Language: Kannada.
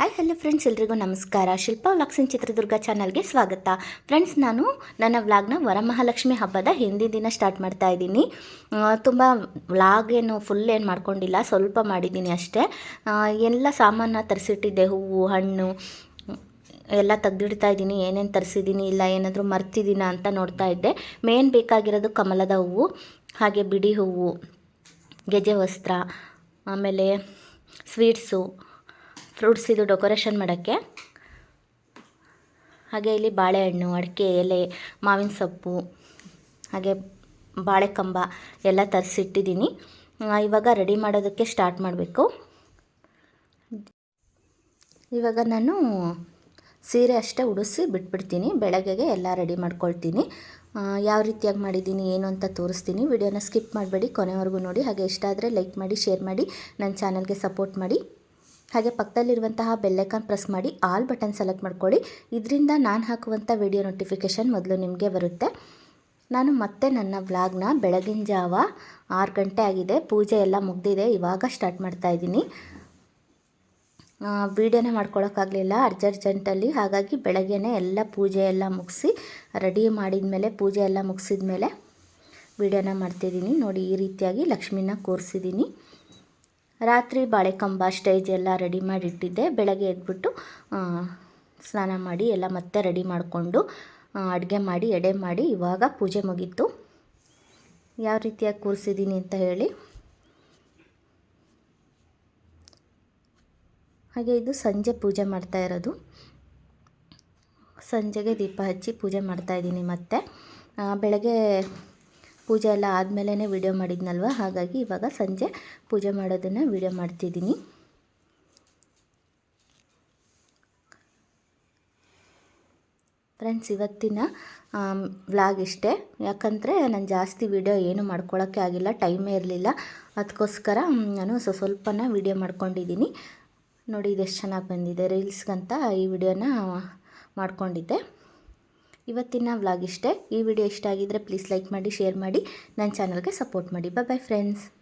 ಹಾಯ್ ಹಲೋ ಫ್ರೆಂಡ್ಸ್ ಎಲ್ರಿಗೂ ನಮಸ್ಕಾರ. ಶಿಲ್ಪಾ ವ್ಲಾಗ್ಸಿನ್ ಚಿತ್ರದುರ್ಗ ಚಾನಲ್ಗೆ ಸ್ವಾಗತ. ಫ್ರೆಂಡ್ಸ್ ನಾನು ನನ್ನ ವ್ಲಾಗ್ನ ವರಮಹಾಲಕ್ಷ್ಮಿ ಹಬ್ಬದ ಹಿಂದಿನ ದಿನ ಸ್ಟಾರ್ಟ್ ಮಾಡ್ತಾ ಇದ್ದೀನಿ. ತುಂಬ ವ್ಲಾಗ್ ಏನು ಫುಲ್ ಏನು ಮಾಡ್ಕೊಂಡಿಲ್ಲ, ಸ್ವಲ್ಪ ಮಾಡಿದ್ದೀನಿ ಅಷ್ಟೇ. ಎಲ್ಲ ಸಾಮಾನ ತರಿಸಿಟ್ಟಿದ್ದೆ, ಹೂವು, ಹಣ್ಣು, ಎಲ್ಲ ತೆಗ್ದಿಡ್ತಾ ಇದ್ದೀನಿ. ಏನೇನು ತರಿಸಿದ್ದೀನಿ, ಇಲ್ಲ ಏನಾದರೂ ಮರ್ತಿದ್ದೀನ ಅಂತ ನೋಡ್ತಾ ಇದ್ದೆ. ಮೇನ್ ಬೇಕಾಗಿರೋದು ಕಮಲದ ಹೂವು, ಹಾಗೆ ಬಿಡಿ ಹೂವು, ಗೆಜೆ ವಸ್ತ್ರ, ಆಮೇಲೆ ಸ್ವೀಟ್ಸು ಫ್ರೂಟ್ಸ್ ಇದು ಡೆಕೋರೇಷನ್ ಮಾಡೋಕ್ಕೆ. ಹಾಗೆ ಇಲ್ಲಿ ಬಾಳೆಹಣ್ಣು, ಅಡಿಕೆ, ಎಲೆ, ಮಾವಿನ ಸೊಪ್ಪು, ಹಾಗೆ ಬಾಳೆಕಂಬ ಎಲ್ಲ ತರಿಸಿಟ್ಟಿದ್ದೀನಿ. ಇವಾಗ ರೆಡಿ ಮಾಡೋದಕ್ಕೆ ಸ್ಟಾರ್ಟ್ ಮಾಡಬೇಕು. ಇವಾಗ ನಾನು ಸೀರೆ ಅಷ್ಟೇ ಉಡಿಸಿ ಬಿಟ್ಬಿಡ್ತೀನಿ. ಬೆಳಗ್ಗೆಗೆ ಎಲ್ಲ ರೆಡಿ ಮಾಡ್ಕೊಳ್ತೀನಿ. ಯಾವ ರೀತಿಯಾಗಿ ಮಾಡಿದ್ದೀನಿ, ಏನು ಅಂತ ತೋರಿಸ್ತೀನಿ. ವಿಡಿಯೋನ ಸ್ಕಿಪ್ ಮಾಡಬೇಡಿ, ಕೊನೆವರೆಗೂ ನೋಡಿ. ಹಾಗೆ ಇಷ್ಟ ಆದರೆ ಲೈಕ್ ಮಾಡಿ, ಶೇರ್ ಮಾಡಿ, ನನ್ನ ಚಾನಲ್ಗೆ ಸಪೋರ್ಟ್ ಮಾಡಿ. ಹಾಗೆ ಪಕ್ಕದಲ್ಲಿರುವಂತಹ ಬೆಲ್ಲೈಕಾನ್ ಪ್ರೆಸ್ ಮಾಡಿ ಆಲ್ ಬಟನ್ ಸೆಲೆಕ್ಟ್ ಮಾಡ್ಕೊಳ್ಳಿ. ಇದರಿಂದ ನಾನು ಹಾಕುವಂಥ ವಿಡಿಯೋ ನೋಟಿಫಿಕೇಷನ್ ಮೊದಲು ನಿಮಗೆ ಬರುತ್ತೆ. ನಾನು ಮತ್ತೆ ನನ್ನ ವ್ಲಾಗ್ನ ಬೆಳಗಿನ ಜಾವ ಆರು ಗಂಟೆ ಆಗಿದೆ. ಪೂಜೆ ಎಲ್ಲ ಮುಗ್ದಿದೆ. ಇವಾಗ ಸ್ಟಾರ್ಟ್ ಮಾಡ್ತಾ ಇದ್ದೀನಿ. ವೀಡಿಯೋನೇ ಮಾಡ್ಕೊಳೋಕ್ಕಾಗಲಿಲ್ಲ ಅರ್ಜೆಂಟಲ್ಲಿ ಹಾಗಾಗಿ ಬೆಳಗ್ಗೆನೇ ಎಲ್ಲ ಪೂಜೆ ಎಲ್ಲ ಮುಗಿಸಿ ರೆಡಿ ಮಾಡಿದ ಮೇಲೆ ಪೂಜೆ ಎಲ್ಲ ಮುಗಿಸಿದ ಮೇಲೆ ವೀಡಿಯೋನ ಮಾಡ್ತಿದ್ದೀನಿ. ನೋಡಿ ಈ ರೀತಿಯಾಗಿ ಲಕ್ಷ್ಮೀನ ಕೂರಿಸಿದ್ದೀನಿ. ರಾತ್ರಿ ಬಾಳೆಕಂಬ ಸ್ಟೇಜ್ ಎಲ್ಲ ರೆಡಿ ಮಾಡಿ ಇಟ್ಟಿದ್ದೆ ಬೆಳಗ್ಗೆ ಎದ್ಬಿಟ್ಟು ಸ್ನಾನ ಮಾಡಿ ಎಲ್ಲ ಮತ್ತೆ ರೆಡಿ ಮಾಡಿಕೊಂಡು ಅಡುಗೆ ಮಾಡಿ, ಎಡೆ ಮಾಡಿ ಇವಾಗ ಪೂಜೆ ಮುಗೀತು. ಯಾವ ರೀತಿಯಾಗಿ ಕೂರಿಸಿದ್ದೀನಿ ಅಂತ ಹೇಳಿ. ಹಾಗೆ ಇದು ಸಂಜೆ ಪೂಜೆ ಮಾಡ್ತಾ ಇರೋದು. ಸಂಜೆಗೆ ದೀಪ ಹಚ್ಚಿ ಪೂಜೆ ಮಾಡ್ತಾಯಿದ್ದೀನಿ ಮತ್ತೆ. ಬೆಳಗ್ಗೆ ಪೂಜೆ ಎಲ್ಲ ಆದಮೇಲೆ ವಿಡಿಯೋ ಮಾಡಿದ್ನಲ್ವ? ಹಾಗಾಗಿ ಇವಾಗ ಸಂಜೆ ಪೂಜೆ ಮಾಡೋದನ್ನು ವಿಡಿಯೋ ಮಾಡ್ತಿದ್ದೀನಿ. ಫ್ರೆಂಡ್ಸ್ ಇವತ್ತಿನ ವ್ಲಾಗ್ ಇಷ್ಟೇ. ಯಾಕಂದರೆ ನಾನು ಜಾಸ್ತಿ ವಿಡಿಯೋ ಏನು ಮಾಡ್ಕೊಳ್ಳೋಕ್ಕೆ ಆಗಿಲ್ಲ ಟೈಮೇ ಇರಲಿಲ್ಲ. ಅದಕ್ಕೋಸ್ಕರ ನಾನು ಸೊ, ಸ್ವಲ್ಪನ ವಿಡಿಯೋ ಮಾಡ್ಕೊಂಡಿದ್ದೀನಿ. ನೋಡಿ, ಇದೆಷ್ಟು ಚೆನ್ನಾಗಿ ಬಂದಿದೆ. ರೀಲ್ಸ್ಗಂತ ಈ ವಿಡಿಯೋನ ಮಾಡ್ಕೊಂಡಿದ್ದೆ. ಇವತ್ತಿನ ವ್ಲಾಗ್ ಇಷ್ಟೇ. ಈ ವಿಡಿಯೋ ಇಷ್ಟ ಆಗಿದ್ದರೆ ಪ್ಲೀಸ್ ಲೈಕ್ ಮಾಡಿ, ಶೇರ್ ಮಾಡಿ. ನನ್ನ ಚಾನಲ್ಗೆ ಸಪೋರ್ಟ್ ಮಾಡಿ. ಬಾಯ್ ಬಾಯ್ ಫ್ರೆಂಡ್ಸ್